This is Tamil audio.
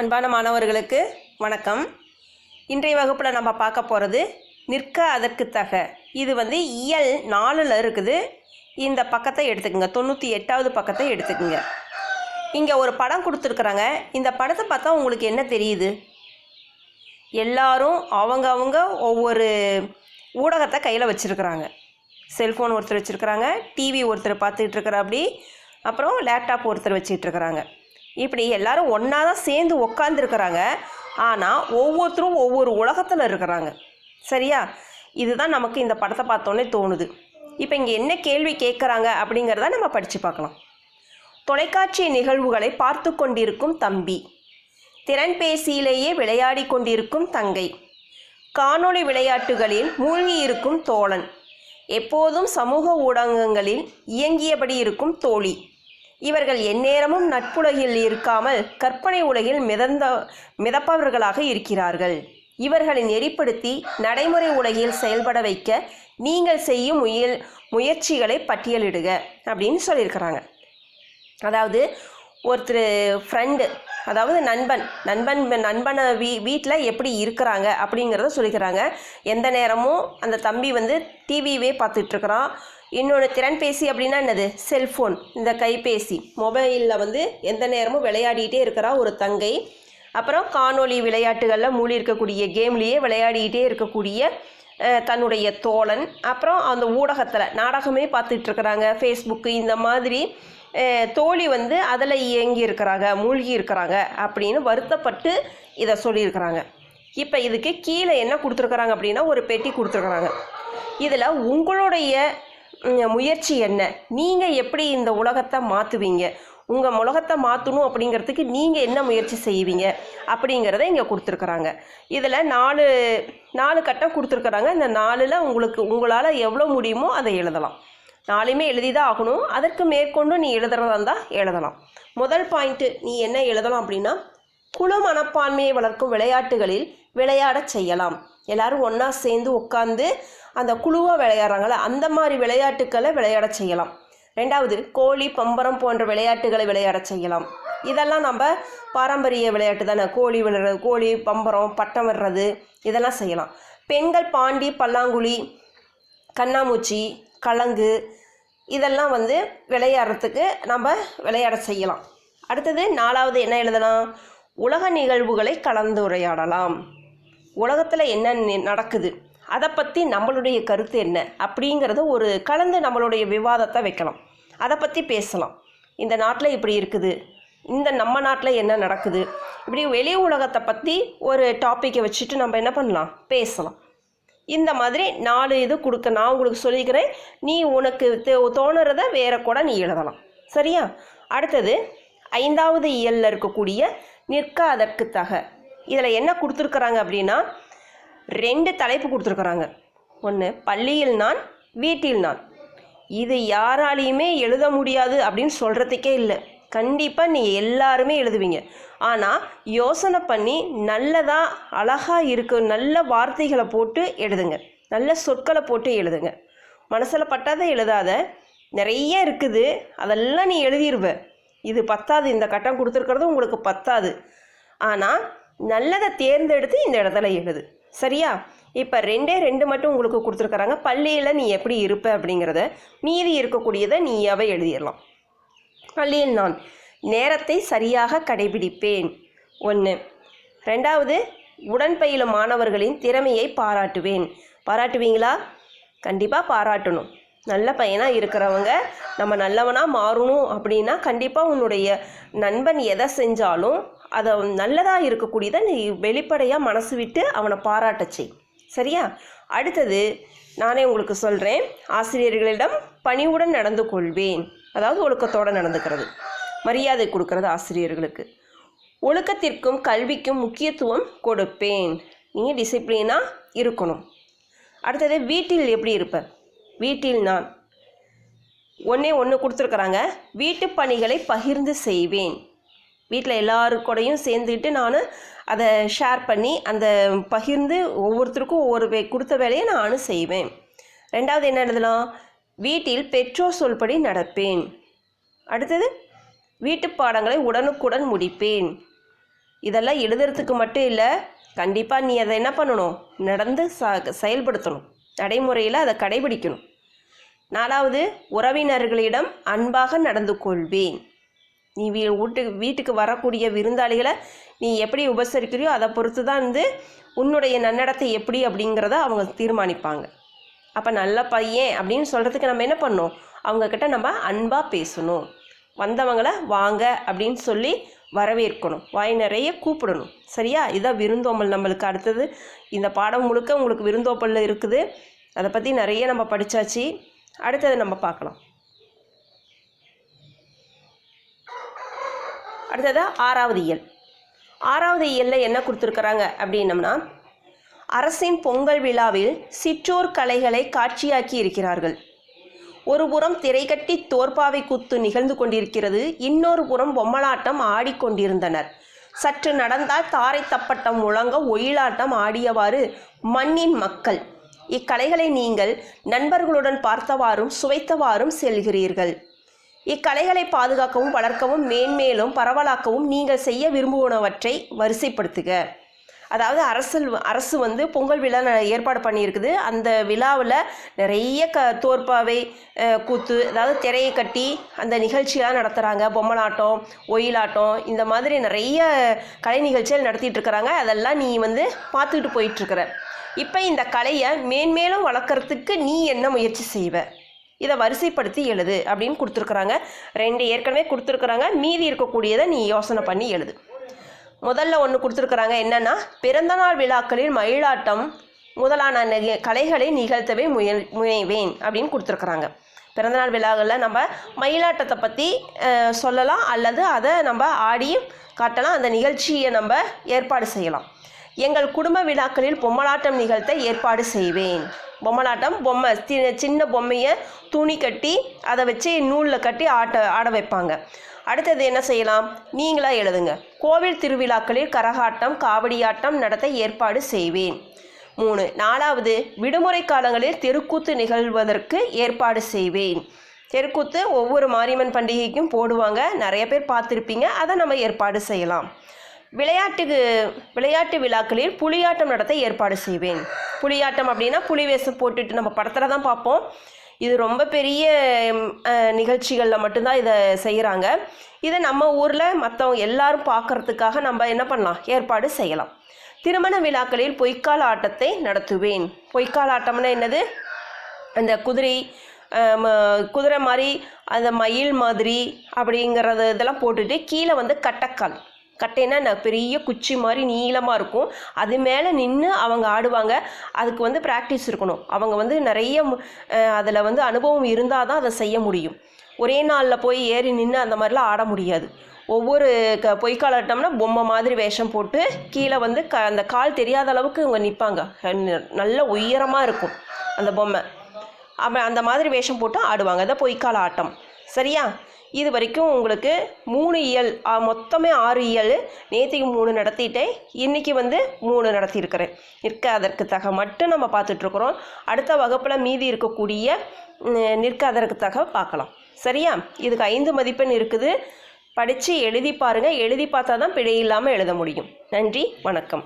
அன்பான மாணவர்களுக்கு வணக்கம். இன்றைய வகுப்பில் நம்ம பார்க்க போகிறது நிற்க அதற்கு தக. இது வந்து இயல் நாலில் இருக்குது. இந்த பக்கத்தை எடுத்துக்கோங்க. தொண்ணூற்றி எட்டாவது பக்கத்தை எடுத்துக்கோங்க. இங்கே ஒரு படம் கொடுத்துருக்குறாங்க. இந்த படத்தை பார்த்தா உங்களுக்கு என்ன தெரியுது? எல்லாரும் அவங்க அவங்க ஒவ்வொரு ஊடகத்தை கையில் வச்சுருக்குறாங்க. செல்ஃபோன் ஒருத்தர் வச்சுருக்குறாங்க. டிவி ஒருத்தர் பார்த்துக்கிட்டு இருக்கிறாப்படி அப்புறம் லேப்டாப் ஒருத்தர் வச்சுக்கிட்டு இருக்கிறாங்க. இப்படி எல்லாரும் ஒன்றா தான் சேர்ந்து உக்காந்துருக்கிறாங்க. ஆனால் ஒவ்வொருத்தரும் ஒவ்வொரு உலகத்தில் இருக்கிறாங்க. சரியா? இதுதான் நமக்கு இந்த படத்தை பார்த்தோன்னே தோணுது. இப்போ இங்கே என்ன கேள்வி கேட்குறாங்க அப்படிங்கிறத நம்ம படித்து பார்க்கலாம். தொலைக்காட்சி நிகழ்வுகளை பார்த்து கொண்டிருக்கும் தம்பி. திறன்பேசியிலேயே விளையாடி கொண்டிருக்கும் தங்கை. காணொளி விளையாட்டுகளில் மூழ்கி இருக்கும் தோழன். எப்போதும் சமூக ஊடகங்களில் இயங்கியபடி இருக்கும் தோழி. இவர்கள் எந்நேரமும் நட்புலகில் இருக்காமல் கற்பனை உலகில் மிதந்த மிதப்பவர்களாக இருக்கிறார்கள். இவர்களை நெறிப்படுத்தி நடைமுறை உலகில் செயல்பட வைக்க நீங்கள் செய்யும் முயல் முயற்சிகளை பட்டியலிடுக அப்படின்னு சொல்லியிருக்கிறாங்க. அதாவது ஒருத்தர் ஃப்ரெண்டு அதாவது நண்பன் நண்பன் நண்பனை வீ வீட்டில் எப்படி இருக்கிறாங்க அப்படிங்கிறத சொல்லிக்கிறாங்க எந்த நேரமும் அந்த தம்பி வந்து டிவியே பார்த்துட்ருக்குறான் இன்னொன்று திறன்பேசி அப்படின்னா என்னது? செல்ஃபோன் இந்த கைபேசி. மொபைலில் வந்து எந்த நேரமும் விளையாடிட்டே இருக்கிறா ஒரு தங்கை. அப்புறம் காணொளி விளையாட்டுகளில் மூழ்கி இருக்கக்கூடிய கேம்லேயே விளையாடிக்கிட்டே இருக்கக்கூடிய தன்னுடைய தோழன். அப்புறம் அந்த ஊடகத்தில் நாடகமே பார்த்துட்ருக்குறாங்க ஃபேஸ்புக்கு இந்த மாதிரி தோழி வந்து அதில் இயங்கி இருக்கிறாங்க மூழ்கி இருக்கிறாங்க அப்படின்னு வருத்தப்பட்டு இதை சொல்லியிருக்கிறாங்க. இப்போ இதுக்கு கீழே என்ன கொடுத்துருக்குறாங்க அப்படின்னா ஒரு பெட்டி கொடுத்துருக்குறாங்க. இதில் உங்களுடைய முயற்சி என்ன? நீங்கள் எப்படி இந்த உலகத்தை மாற்றுவீங்க உங்கள் உலகத்தை மாற்றணும் அப்படிங்கிறதுக்கு நீங்கள் என்ன முயற்சி செய்வீங்க? அப்படிங்கிறத இங்கே கொடுத்துருக்குறாங்க. இதில் நாலு நாலு கட்டம் கொடுத்துருக்குறாங்க. இந்த நாலில் உங்களுக்கு உங்களால் எவ்வளோ முடியுமோ அதை எழுதலாம். நாளையுமே எழுதி தான் ஆகணும். அதற்கு மேற்கொண்டு நீ எழுதுறதா இருந்தால் எழுதலாம். முதல் பாயிண்ட்டு நீ என்ன எழுதலாம் அப்படின்னா குழு மனப்பான்மையை வளர்க்கும் விளையாட்டுகளில் விளையாடச் செய்யலாம். எல்லாரும் ஒன்றா சேர்ந்து உட்காந்து அந்த குழுவாக விளையாடுறாங்கள அந்த மாதிரி விளையாட்டுக்களை விளையாட செய்யலாம். ரெண்டாவது கோழி பம்பரம் போன்ற விளையாட்டுகளை விளையாட செய்யலாம். இதெல்லாம் நம்ம பாரம்பரிய விளையாட்டு தானே. கோழி விடுறது கோழி பம்பரம் பட்டம் விடுறது இதெல்லாம் செய்யலாம். பெண்கள் பாண்டி பல்லாங்குழி கண்ணாமூச்சி கலங்கு இதெல்லாம் வந்து விளையாடுறதுக்கு நம்ம விளையாட செய்யலாம். அடுத்தது நாலாவது என்ன எழுதலாம்? உலக நிகழ்வுகளை கலந்துரையாடலாம். உலகத்தில் என்ன நடக்குது? அதை பற்றி நம்மளுடைய கருத்து என்ன? அப்படிங்கிறத ஒரு கலந்து நம்மளுடைய விவாதத்தை வைக்கலாம். அதை பற்றி பேசலாம். இந்த நாட்டில் இப்படி இருக்குது. இந்த நம்ம நாட்டில் என்ன நடக்குது? இப்படி வெளி உலகத்தை பற்றி ஒரு டாப்பிக்கை வச்சுட்டு நம்ம என்ன பண்ணலாம்? பேசலாம். இந்த மாதிரி நாலு இது கொடுக்க நான் உங்களுக்கு சொல்லிக்கிறேன். நீ உனக்கு தோணுறத வேற கூட நீ எழுதலாம். சரியா? அடுத்தது ஐந்தாவது இயலில் இருக்கக்கூடிய நிற்க அதற்கு தக. இதில் என்ன கொடுத்துருக்குறாங்க அப்படின்னா ரெண்டு தலைப்பு கொடுத்துருக்குறாங்க. ஒன்று பள்ளியில் நான் வீட்டில் நான். இது யாராலையுமே எழுத முடியாது அப்படின்னு சொல்கிறதுக்கே இல்லை. கண்டிப்பாக நீங்கள் எல்லாருமே எழுதுவீங்க. ஆனால் யோசனை பண்ணி நல்லதாக அழகாக இருக்கு நல்ல வார்த்தைகளை போட்டு எழுதுங்க. நல்ல சொற்களை போட்டு எழுதுங்க. மனசில் பட்டாத எழுதாத. நிறைய இருக்குது. அதெல்லாம் நீ எழுதிடுவ இது பத்தாது. இந்த கட்டம் கொடுத்துருக்கிறது உங்களுக்கு பத்தாது. ஆனால் நல்லதை தேர்ந்தெடுத்து இந்த இடத்துல எழுது. சரியா? இப்போ ரெண்டே ரெண்டு மட்டும் உங்களுக்கு கொடுத்துருக்குறாங்க. பள்ளியில் நீ எப்படி இருப்ப அப்படிங்கிறத மீதி இருக்கக்கூடியதை நீயாவே எழுதிடலாம். பள்ளியில் நான் நேரத்தை சரியாக கடைபிடிப்பேன். ஒன்று ரெண்டாவது உடன் பயிலும் மாணவர்களின் திறமையை பாராட்டுவேன். பாராட்டுவீங்களா? கண்டிப்பாக பாராட்டணும். நல்ல பையனாக இருக்கிறவங்க நம்ம நல்லவனாக மாறணும் அப்படின்னா கண்டிப்பாக உன்னுடைய நண்பன் எதை செஞ்சாலும் அதை நல்லதாக இருக்கக்கூடியதை நீ வெளிப்படையாக மனசு விட்டு அவனை பாராட்ட செய். சரியா? அடுத்தது நானே உங்களுக்கு சொல்கிறேன் ஆசிரியர்களிடம் பணிவுடன் நடந்து கொள்வேன். அதாவது ஒழுக்கத்தோடு நடந்துக்கிறது. மரியாதை கொடுக்கறது ஆசிரியர்களுக்கு. ஒழுக்கத்திற்கும் கல்விக்கும் முக்கியத்துவம் கொடுப்பேன். நீங்கள் டிசிப்ளினாக இருக்கணும். அடுத்தது வீட்டில் எப்படி இருப்ப? வீட்டில் நான். ஒன்றே ஒன்று கொடுத்துருக்குறாங்க. வீட்டு பணிகளை பகிர்ந்து செய்வேன். வீட்டில் எல்லாருக்கூடையும் சேர்ந்துக்கிட்டு நான் அதை ஷேர் பண்ணி அந்த பகிர்ந்து ஒவ்வொருத்தருக்கும் ஒவ்வொரு வே கொடுத்த வேலையை நானும் செய்வேன். ரெண்டாவது என்ன எழுதலாம்? வீட்டில் பெற்றோர் சொல்படி நடப்பேன். அடுத்தது வீட்டு பாடங்களை உடனுக்குடன் முடிப்பேன். இதெல்லாம் எழுதுறதுக்கு மட்டும் இல்லை கண்டிப்பாக நீ அதை என்ன பண்ணணும்? நடந்து ச செயல்படுத்தணும். நடைமுறையில் அதை கடைபிடிக்கணும். நாலாவது உறவினர்களிடம் அன்பாக நடந்து கொள்வேன். நீ வீ வீட்டுக்கு வீட்டுக்கு வரக்கூடிய விருந்தாளிகளை நீ எப்படி உபசரிக்கிறியோ அதை பொறுத்து தான் வந்து உன்னுடைய நன்னடத்தை எப்படி அப்படிங்கிறத அவங்க தீர்மானிப்பாங்க. அப்போ நல்ல பையன் அப்படின்னு சொல்கிறதுக்கு நம்ம என்ன பண்ணணும்? அவங்கக்கிட்ட நம்ம அன்பாக பேசணும். வந்தவங்களை வாங்க அப்படின்னு சொல்லி வரவேற்கணும். வாய் நிறைய கூப்பிடணும். சரியா? இதான் விருந்தோம்பல் நம்மளுக்கு அடுத்தது. இந்த பாடம் முழுக்க உங்களுக்கு விருந்தோம்பலில் இருக்குது. அதை பற்றி நிறைய நம்ம படித்தாச்சு அடுத்தது நம்ம பார்க்கலாம். அடுத்தது ஆறாவது இயல். ஆறாவது இயலில் என்ன கொடுத்துருக்குறாங்க அப்படின்னம்னா அரசின் பொங்கல் விழாவில் சிற்றோர் கலைகளை காட்சியாக்கி இருக்கிறார்கள். ஒரு புறம் திரைக்கட்டி தோற்பாவை குத்து நிகழ்ந்து கொண்டிருக்கிறது இன்னொரு புறம் பொம்மலாட்டம் ஆடிக்கொண்டிருந்தனர் சற்று நடந்தால் தாரை தப்பட்டம் முழங்க ஒயிலாட்டம் ஆடியவாறு மண்ணின் மக்கள். இக்கலைகளை நீங்கள் நண்பர்களுடன் பார்த்தவாறும் சுவைத்தவாறும் செல்கிறீர்கள். இக்கலைகளை பாதுகாக்கவும் வளர்க்கவும் மேன்மேலும் பரவலாக்கவும் நீங்கள் செய்ய விரும்புவனவற்றை வரிசைப்படுத்துக. அதாவது அரசு அரசு வந்து பொங்கல் விழா ந- ஏற்பாடு பண்ணியிருக்குது. அந்த விழாவில் நிறைய க தோற்பாவை கூத்து அதாவது திரையை கட்டி அந்த நிகழ்ச்சியெல்லாம் நடத்துகிறாங்க பொம்மலாட்டம் ஒயிலாட்டம் இந்த மாதிரி நிறைய கலை நிகழ்ச்சிகள் நடத்திட்டு இருக்கிறாங்க அதெல்லாம் நீ வந்து பார்த்துக்கிட்டு போயிட்டுருக்குற. இப்போ இந்த கலையை மேன்மேலும் வளர்க்குறதுக்கு நீ என்ன முயற்சி செய்வ? இதை வரிசைப்படுத்தி எழுது அப்படின்னு கொடுத்துருக்குறாங்க. ரெண்டு ஏற்கனவே கொடுத்துருக்குறாங்க. மீதி இருக்கக்கூடியதை நீ யோசனை பண்ணி எழுது. முதல்ல ஒன்று கொடுத்துருக்குறாங்க என்னென்னா பிறந்தநாள் விழாக்களில் மயிலாட்டம் முதலான கலைகளை நிகழ்த்தவே முயல் முனைவேன் அப்படின்னு கொடுத்துருக்குறாங்க. பிறந்தநாள் விழாக்களில் நம்ம மயிலாட்டத்தை பற்றி சொல்லலாம் அல்லது அதை நம்ம ஆடியும் காட்டலாம். அந்த நிகழ்ச்சியை நம்ம ஏற்பாடு செய்யலாம். எங்கள் குடும்ப விழாக்களில் பொம்மலாட்டம் நிகழ்த்த ஏற்பாடு செய்வேன். பொம்மலாட்டம் பொம்மை சி- சின்ன பொம்மையை துணி கட்டி அதை வச்சு நூலில் கட்டி ஆட்ட ஆட வைப்பாங்க. அடுத்தது என்ன செய்யலாம்? நீங்களாக எழுதுங்க. கோவில் திருவிழாக்களில் கரகாட்டம் காவடியாட்டம் நடத்த ஏற்பாடு செய்வேன். மூணு நாலாவது விடுமுறை காலங்களில் தெருக்கூத்து நிகழ்வதற்கு ஏற்பாடு செய்வேன். தெருக்கூத்து ஒவ்வொரு மாரியம்மன் பண்டிகைக்கும் போடுவாங்க. நிறைய பேர் பார்த்துருப்பீங்க. அதை நம்ம ஏற்பாடு செய்யலாம். விளையாட்டுக்கு விளையாட்டு விழாக்களில் புலியாட்டம் நடத்த ஏற்பாடு செய்வேன். புலியாட்டம் அப்படின்னா புலி வேஷம் போட்டுட்டு நம்ம படத்தில் தான் பார்ப்போம். இது ரொம்ப பெரிய நிகழ்ச்சிகளில் மட்டும்தான் இதை செய்கிறாங்க இதை நம்ம ஊரில் மற்றவங்க எல்லாரும் பார்க்கறதுக்காக நம்ம என்ன பண்ணலாம்? ஏற்பாடு செய்யலாம். திருமண விழாக்களில் பொய்க்கால் ஆட்டத்தை நடத்துவேன். பொய்க்கால் ஆட்டம்னா என்னது? அந்த குதிரை ம- குதிரை மாதிரி அந்த மயில் மாதிரி அப்படிங்கிறது இதெல்லாம் போட்டுட்டு கீழே வந்து கட்டைக்கால். கட்டைனா நான் பெரிய குச்சி மாதிரி நீளமாக இருக்கும். அது மேலே நின்று அவங்க ஆடுவாங்க. அதுக்கு வந்து ப்ராக்டிஸ் இருக்கணும். அவங்க வந்து நிறைய அதில் வந்து அனுபவம் இருந்தால் தான் அதை செய்ய முடியும். ஒரே நாளில் போய் ஏறி நின்று அந்த மாதிரிலாம் ஆட முடியாது. ஒவ்வொரு க பொய்க்காலாட்டம்னா பொம்மை மாதிரி வேஷம் போட்டு கீழே வந்து க அந்த கால் தெரியாத அளவுக்கு இவங்க நிற்பாங்க நல்ல உயரமாக இருக்கும் அந்த பொம்மை. அப்போ அந்த மாதிரி வேஷம் போட்டு ஆடுவாங்க. அதை பொய்க்கால ஆட்டம். சரியா? இது வரைக்கும் உங்களுக்கு மூணு இயல் மொத்தமே ஆறு இயல் நேற்றுக்கு மூணு நடத்திட்டேன். இன்றைக்கி வந்து மூணு நடத்தியிருக்கிறேன். நிற்காதற்கு தக மட்டும் நம்ம பார்த்துட்ருக்குறோம். அடுத்த வகுப்பில் மீதி இருக்கக்கூடிய நிற்காதற்கு நிற்க அதற்கு தக பார்க்கலாம். சரியா? இதுக்கு ஐந்து மதிப்பெண் இருக்குது. படித்து எழுதி பாருங்கள் எழுதி பார்த்தா தான் பிழை இல்லாமல் எழுத முடியும். நன்றி. வணக்கம்.